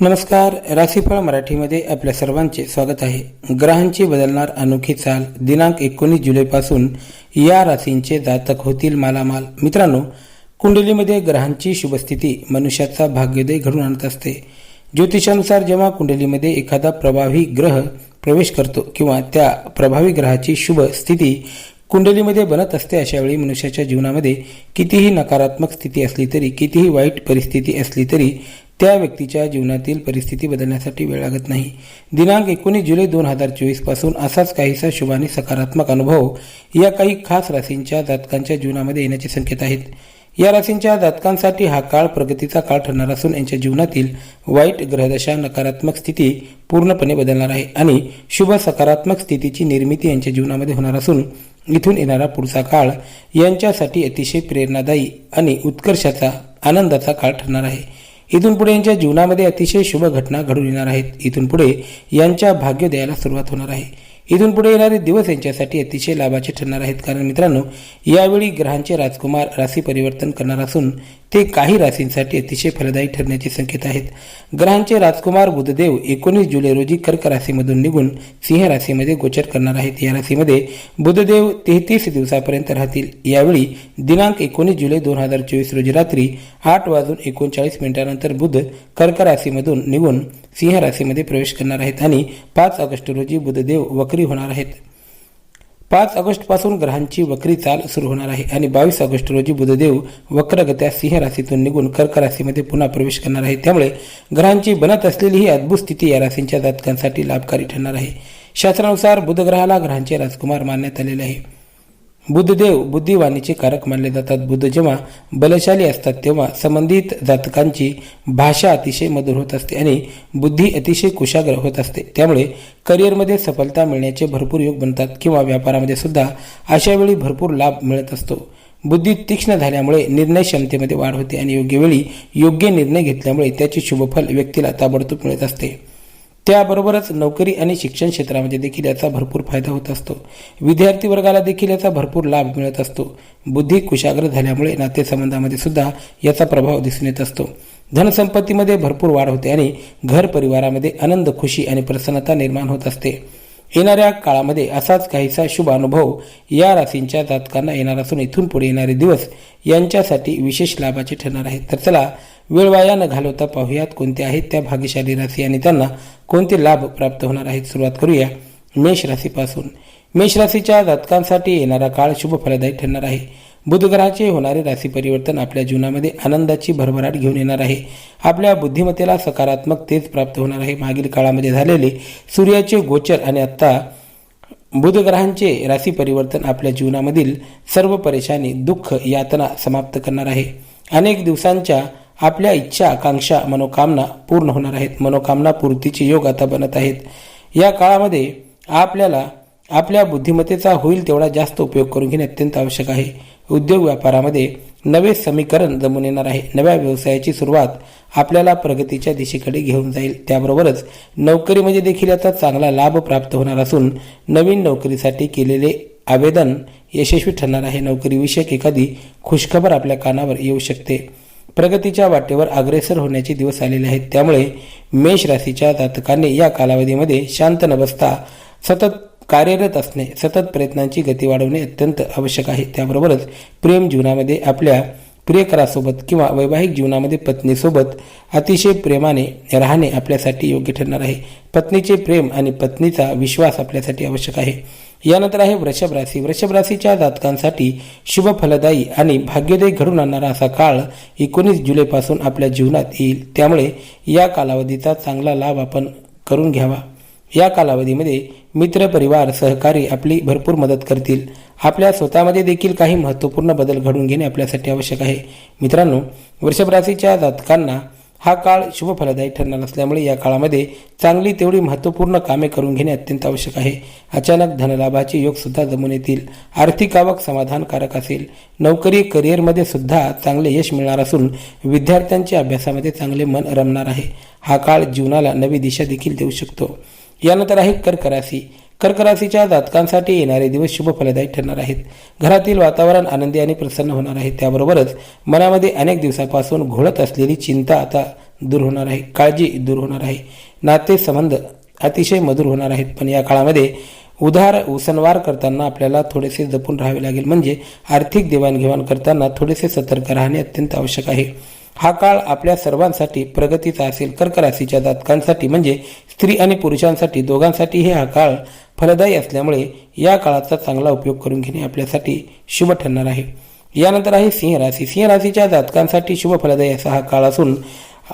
नमस्कार राशीफळ मराठीमध्ये आपल्या सर्वांचे स्वागत आहे. ग्रहांची बदलणार अनोखी चाल दिनांक एकोणीस जुलैपासून या राशींचे जातक होतील मालामाल. मित्रांनो कुंडलीमध्ये ग्रहांची शुभस्थिती मनुष्याचा भाग्योदय घडून आणत असते. ज्योतिषानुसार जेव्हा कुंडलीमध्ये एखादा प्रभावी ग्रह प्रवेश करतो किंवा त्या प्रभावी ग्रहाची शुभ स्थिती कुंडलीमध्ये बनत असते अशावेळी मनुष्याच्या जीवनामध्ये कितीही नकारात्मक स्थिती असली तरी कितीही वाईट परिस्थिती असली तरी त्या व्यक्तीच्या जीवनातील परिस्थिती बदलण्यासाठी वेळ लागत नाही. दिनांक एकोणीस जुलै दोन हजार चोवीसपासून असाच काहीसा शुभाने सकारात्मक अनुभव या काही खास राशींच्या जातकांच्या जीवनामध्ये येण्याचे संकेत आहेत. या राशींच्या जातकांसाठी हा काळ प्रगतीचा काळ ठरणार असून यांच्या जीवनातील वाईट ग्रहदशा नकारात्मक स्थिती पूर्णपणे बदलणार आहे आणि शुभ सकारात्मक स्थितीची निर्मिती यांच्या जीवनामध्ये होणार असून इथून येणारा पुढचा काळ यांच्यासाठी अतिशय प्रेरणादायी आणि उत्कर्षाचा आनंदाचा काळ ठरणार आहे. इथून पुढे यांच्या जीवनामध्ये अतिशय शुभ घटना घडून येणार आहेत. इथून पुढे यांच्या भाग्योदयाला सुरुवात होणार आहे. इथून पुढे येणारे दिवस यांच्यासाठी अतिशय लाभाचे ठरणार आहेत. कारण मित्रांनो यावेळी ग्रहांचे राजकुमार राशी परिवर्तन करणार असून ते काही राशींसाठी अतिशय फलदायी ठरण्याचे संकेत आहेत. ग्रहांचे राजकुमार बुधदेव एकोणीस जुलै रोजी कर्क राशीमधून निघून सिंह राशीमध्ये गोचर करणार आहेत. या राशीमध्ये बुधदेव तेहतीस दिवसापर्यंत राहतील. यावेळी दिनांक एकोणीस जुलै दोन हजार चोवीस रोजी रात्री आठ वाजून एकोणचाळीस मिनिटानंतर बुध कर्क राशीमधून निघून सिंह राशीमध्ये प्रवेश करणार आहेत आणि पाच ऑगस्ट रोजी बुधदेव वक्री होणार आहेत. पाच ऑगस्टपासून ग्रहांची वक्री चाल सुरू होणार आहे आणि बावीस ऑगस्ट रोजी बुधदेव वक्रगत्या सिंह राशीतून निघून कर्क राशीमध्ये पुन्हा प्रवेश करणार आहे. त्यामुळे ग्रहांची बनत असलेली ही अद्भुत स्थिती या राशींच्या जातकांसाठी लाभकारी ठरणार आहे. शास्त्रानुसार बुधग्रहाला ग्रहांचे राजकुमार मानण्यात आलेले आहे. बुद्धदेव बुद्धिवाणीचे कारक मानले जातात. बुद्ध जेव्हा बलशाली असतात तेव्हा संबंधित जातकांची भाषा अतिशय मधुर होत असते आणि बुद्धी अतिशय कुशाग्र होत असते. त्यामुळे करिअरमध्ये सफलता मिळण्याचे भरपूर योग बनतात किंवा व्यापारामध्ये सुद्धा अशा वेळी भरपूर लाभ मिळत असतो. बुद्धी तीक्ष्ण झाल्यामुळे निर्णय क्षमतेमध्ये वाढ होते आणि योग्य वेळी योग्य निर्णय घेतल्यामुळे त्याचे शुभफल व्यक्तीला ताबडतोब मिळत असते. त्याबरोबरच नोकरी आणि शिक्षण क्षेत्रामध्ये देखील याचा भरपूर फायदा होत असतो. विद्यार्थी वर्गाला देखील याचा भरपूर लाभ मिळत असतो. बुद्धी कुशाग्र झाल्यामुळे नातेसंबंधामध्ये सुद्धा याचा प्रभाव दिसून येत असतो. धनसंपत्तीमध्ये भरपूर वाढ होते आणि घर परिवारामध्ये आनंद खुशी आणि प्रसन्नता निर्माण होत असते. येणाऱ्या काळामध्ये असाच काहीसा शुभ अनुभव या राशींच्या जातकांना येणार असून इथून पुढे येणारे दिवस यांच्यासाठी विशेष लाभाचे ठरणार आहेत. तर चला वेळ वाया न घालवता पाहूयात कोणते आहेत त्या भाग्यशाली राशी आणि त्यांना कोणते लाभ प्राप्त होणार आहेत. सुरुवात करूया मेष राशीपासून. मेष राशीच्या जातकांसाठी येणारा काळ शुभ फलदायी ठरणार आहे. बुधग्रहाचे होणारे राशी परिवर्तन आपल्या जीवनामध्ये आनंदाची भरभराट घेऊन येणार आहे. आपल्या बुद्धिमत्तेला सकारात्मक तेज प्राप्त होणार आहे. मागील काळामध्ये झालेले सूर्याचे गोचर आणि आत्ता बुधग्रहांचे राशी परिवर्तन आपल्या जीवनामधील सर्व परेशानी दुःख यातना समाप्त करणार आहे. अनेक दिवसांच्या आपल्या इच्छा आकांक्षा मनोकामना पूर्ण होणार आहेत. मनोकामना पूर्तीचे योग आता बनत आहेत. या काळामध्ये आपल्याला आपल्या बुद्धिमत्तेचा होईल तेवढा जास्त उपयोग करून घेणे अत्यंत आवश्यक आहे. उद्योग व्यापारामध्ये नवे समीकरण जमून येणार आहे. नव्या व्यवसायाची सुरुवात आपल्याला प्रगतीच्या दिशेकडे घेऊन जाईल. त्याबरोबरच नोकरीमध्ये म्हणजे देखील याचा चांगला लाभ प्राप्त होणार असून नवीन नोकरीसाठी केलेले आवेदन यशस्वी ठरणार आहे. नोकरीविषयक एखादी खुशखबर आपल्या कानावर येऊ शकते. प्रगतीच्या वाटेवर अग्रेसर होण्याचे दिवस आलेले आहेत. त्यामुळे मेष राशीच्या जातकांनी या कालावधीमध्ये शांत न बसता सतत कार्यरत असणे सतत प्रयत्नांची गती वाढवणे अत्यंत आवश्यक आहे. त्याबरोबरच प्रेम जीवनामध्ये आपल्या प्रियकरासोबत किंवा वैवाहिक जीवनामध्ये पत्नीसोबत अतिशय प्रेमाने राहणे आपल्यासाठी योग्य ठरणार आहे. पत्नीचे प्रेम आणि पत्नीचा विश्वास आपल्यासाठी आवश्यक आहे. यानंतर आहे वृषभ राशी. वृषभ राशीच्या जातकांसाठी शुभ फलदायी आणि भाग्योदय घडून आणणारा असा काळ एकोणीस जुलैपासून आपल्या जीवनात येईल. त्यामुळे या कालावधीचा चांगला लाभ आपण करून घ्यावा. या कालावधीमध्ये मित्र परिवार सहकारी आपली भरपूर मदत करतील. आपल्या स्वतःमध्ये देखील काही महत्त्वपूर्ण बदल घडून घेणे आपल्यासाठी आवश्यक आहे. मित्रांनो वृषभ राशीच्या जातकांना हा काळ शुभफलदायी ठरणार असल्यामुळे या काळामध्ये चांगली तेवढी महत्त्वपूर्ण कामे करून घेणे अत्यंत आवश्यक आहे. अचानक धनलाभाचे योगसुद्धा जमून येतील. आर्थिक आवक समाधानकारक असेल. नोकरी करिअरमध्ये सुद्धा चांगले यश मिळणार असून विद्यार्थ्यांच्या अभ्यासामध्ये चांगले मन रमणार आहे. हा काळ जीवनाला नवी दिशा देखील देऊ शकतो. यानंतर आहे कर्क राशी. कर्क राशीच्या जातकांसाठी येणारे दिवस शुभ फलदायी ठरणार आहेत. घरातील वातावरण आनंदी आणि प्रसन्न होणार आहे. त्याबरोबरच मनामध्ये अनेक दिवसापासून घोळत असलेली चिंता आता दूर होणार आहे. काळजी दूर होणार आहे. नाते संबंध अतिशय मधुर होणार आहेत. पण या काळामध्ये उधार उसनवार करताना आपल्याला थोडेसे जपून राहावे लागेल. म्हणजे आर्थिक देवाणघेवाण करताना थोडेसे सतर्क राहणे अत्यंत आवश्यक आहे. हा काळ आपल्या सर्वांसाठी प्रगतीचा असेल. कर्क राशीच्या जातकांसाठी म्हणजे स्त्री आणि पुरुषांसाठी दोघांसाठीही हा काळ फलदायी असल्यामुळे या काळाचा चांगला उपयोग करून घेणे आपल्यासाठी शुभ ठरणार आहे. यानंतर आहे सिंह राशी सिंह राशीच्या जातकांसाठी शुभ फलदायी असा हा काळ असून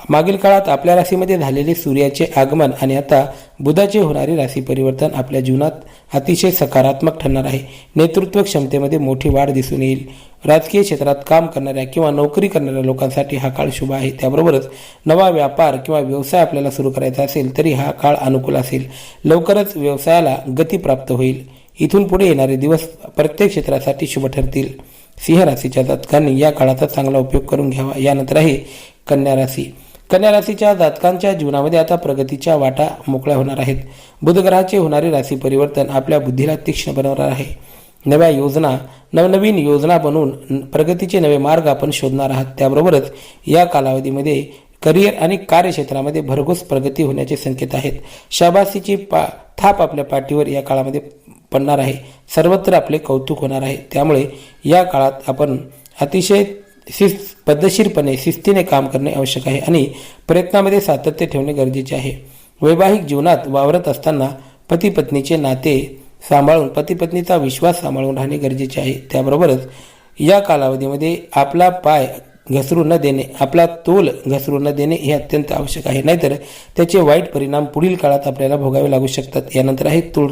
मागील काळात आपल्या राशीमध्ये झालेले सूर्याचे आगमन आणि आता बुधाचे होणारे राशी परिवर्तन आपल्या जीवनात अतिशय सकारात्मक ठरणार आहे. नेतृत्व क्षमतेमध्ये मोठी वाढ दिसून येईल. राजकीय क्षेत्रात काम करणाऱ्या किंवा नोकरी करणाऱ्या लोकांसाठी हा काळ शुभ आहे. त्याबरोबरच नवा व्यापार किंवा व्यवसाय आपल्याला सुरू करायचा असेल तरी हा काळ अनुकूल असेल. लवकरच व्यवसायाला गती प्राप्त होईल. इथून पुढे येणारे दिवस प्रत्येक क्षेत्रासाठी शुभ ठरतील. सिंह राशीच्या जातकांनी या काळाचा चांगला उपयोग करून घ्यावा. यानंतर आहे कन्या राशी कन्या राशीच्या जातकांच्या जीवनामध्ये आता प्रगतीच्या वाटा मोकळ्या होणार आहेत. बुधग्रहाचे होणारे राशी परिवर्तन आपल्या बुद्धीला तीक्ष्ण बनवणार आहे. नव्या योजना नवनवीन योजना बनवून प्रगतीचे नवे मार्ग आपण शोधणार आहात. त्याबरोबरच या कालावधीमध्ये करिअर आणि कार्यक्षेत्रामध्ये भरघोस प्रगती होण्याचे संकेत आहेत. शाबासीची पा थाप आपल्या पाठीवर या काळामध्ये पडणार आहे. सर्वत्र आपले कौतुक होणार आहे. त्यामुळे या काळात आपण अतिशय शिस्त पद्धतशीरपणे शिस्तीने काम करणे आवश्यक आहे आणि प्रयत्नामध्ये सातत्य ठेवणे गरजेचे आहे. वैवाहिक जीवनात वावरत असताना पती पत्नीचे नाते सांभाळून पतीपत्नीचा विश्वास सांभाळून राहणे गरजेचे आहे. त्याबरोबरच या कालावधीमध्ये आपला पाय घसरू न देणे आपला तोल घसरू न देणे हे अत्यंत आवश्यक आहे. नाहीतर त्याचे वाईट परिणाम पुढील काळात आपल्याला भोगावे लागू शकतात. यानंतर आहे तुळ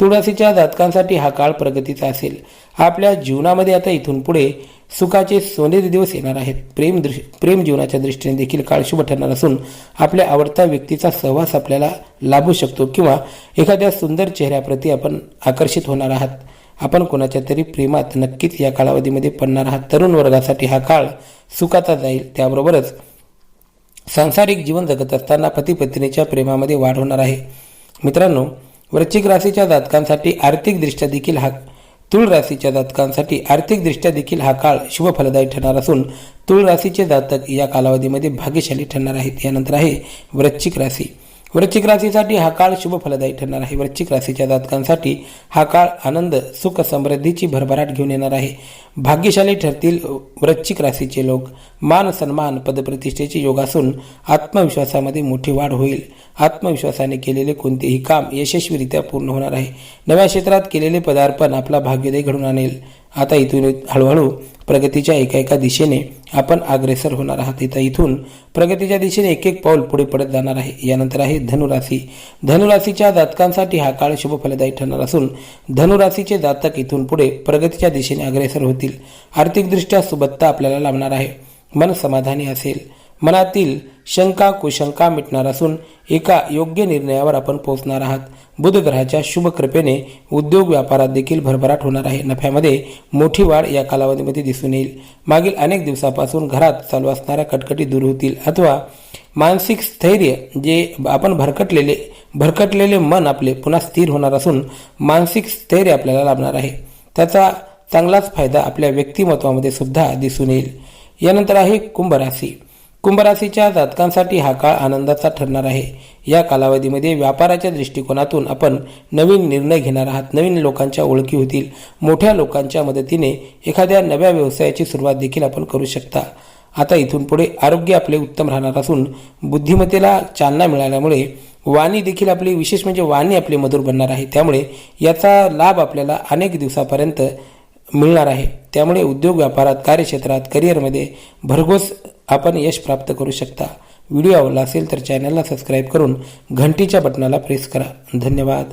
तुळशीच्या जातकांसाठी हा काळ प्रगतीचा असेल. आपल्या जीवनामध्ये आता इथून पुढे सुखाचे सोनेरी दिवस येणार आहेत. प्रेम दृश प्रेम जीवनाच्या दृष्टीने देखील काळ शुभ ठरणार असून आपल्या आवडत्या व्यक्तीचा सहवास आपल्याला लाभू शकतो किंवा एखाद्या सुंदर चेहऱ्याप्रती आपण आकर्षित होणार आहात. आपण कोणाच्या तरी प्रेमात नक्कीच या कालावधीमध्ये पडणार आहात. तरुण वर्गासाठी हा काळ सुखाचा जाईल. त्याबरोबरच सांसारिक जीवन जगत असताना पती पत्नीच्या प्रेमामध्ये वाढ होणार आहे. मित्रांनो वृश्चिक राशीच्या जातकांसाठी आर्थिकदृष्ट्या देखील हा तुळ राशीच्या जातकांसाठी आर्थिकदृष्ट्या देखील हा काळ शुभ फलदायी ठरणार असून तुळ राशीचे जातक या कालावधीमध्ये भाग्यशाली ठरणार आहेत. यानंतर आहे वृश्चिक राशी. वृश्चिक राशीसाठी हा काळ शुभ फलदायी ठरणार आहे. वृश्चिक राशीच्या जातकांसाठी हा काळ आनंद सुख समृद्धीची भरभराट घेऊन येणार आहे. भाग्यशाली ठरतील वृश्चिक राशीचे लोक. मान सन्मान पदप्रतिष्ठेचे योग असून आत्मविश्वासामध्ये मोठी वाढ होईल. आत्मविश्वासाने केलेले कोणतेही काम यशस्वीरित्या पूर्ण होणार आहे. नव्या क्षेत्रात केलेले पदार्पण आपला भाग्योदय घडून आणेल. आता इथून हळूहळू प्रगतीच्या एका एका दिशेने आपण अग्रेसर होणार आहात. इथं इथून प्रगतीच्या दिशेने एक एक पाऊल पुढे पडत जाणार आहे. यानंतर आहे धनुराशी. धनुराशीच्या जातकांसाठी हा काळ शुभ फलदायी ठरणार असून धनुराशीचे जातक इथून पुढे प्रगतीच्या दिशेने अग्रेसर होतील आर्थिकदृष्ट्या सुबत्ता आपल्याला लाभणार आहे. मन समाधानी असेल. मनातील शंका कुशंका मिटणार असून एका योग्य निर्णयावर आपण पोहोचणार आहात. बुध ग्रहाच्या शुभ कृपेने उद्योग व्यापारात देखील भरभराट होणार आहे. नफ्यामध्ये मोठी वाढ या कालावधीमध्ये दिसून येईल. मागील अनेक दिवसापासून घरात चालू असणाऱ्या कटकटी दूर होतील अथवा मानसिक स्थैर्य जे आपण भरकटलेले भरकटलेले मन आपले पुन्हा स्थिर होणार असून मानसिक स्थैर्य आपल्याला लाभणार आहे. त्याचा चांगलाच फायदा आपल्या व्यक्तिमत्वामध्ये सुद्धा दिसून येईल. यानंतर आहे कुंभ राशी कुंभराशीच्या जातकांसाठी हा काळ आनंदाचा ठरणार आहे. या कालावधीमध्ये व्यापाराच्या दृष्टिकोनातून आपण नवीन निर्णय घेणार आहात. नवीन लोकांच्या ओळखी होतील. मोठ्या लोकांच्या मदतीने एखाद्या नव्या व्यवसायाची सुरुवात देखील आपण करू शकता. आता इथून पुढे आरोग्य आपले उत्तम राहणार असून बुद्धिमत्तेला चालना मिळाल्यामुळे वाणी देखील आपली विशेष म्हणजे वाणी आपली मधुर बनणार आहे. त्यामुळे याचा लाभ आपल्याला अनेक दिवसापर्यंत मिळणार आहे. त्यामुळे उद्योग व्यापारात कार्यक्षेत्रात करिअरमध्ये भरघोस आपण यश प्राप्त करू शकता. व्हिडिओ आवडला असेल तर चॅनलला सबस्क्राईब करून घंटीच्या बटनाला प्रेस करा. धन्यवाद.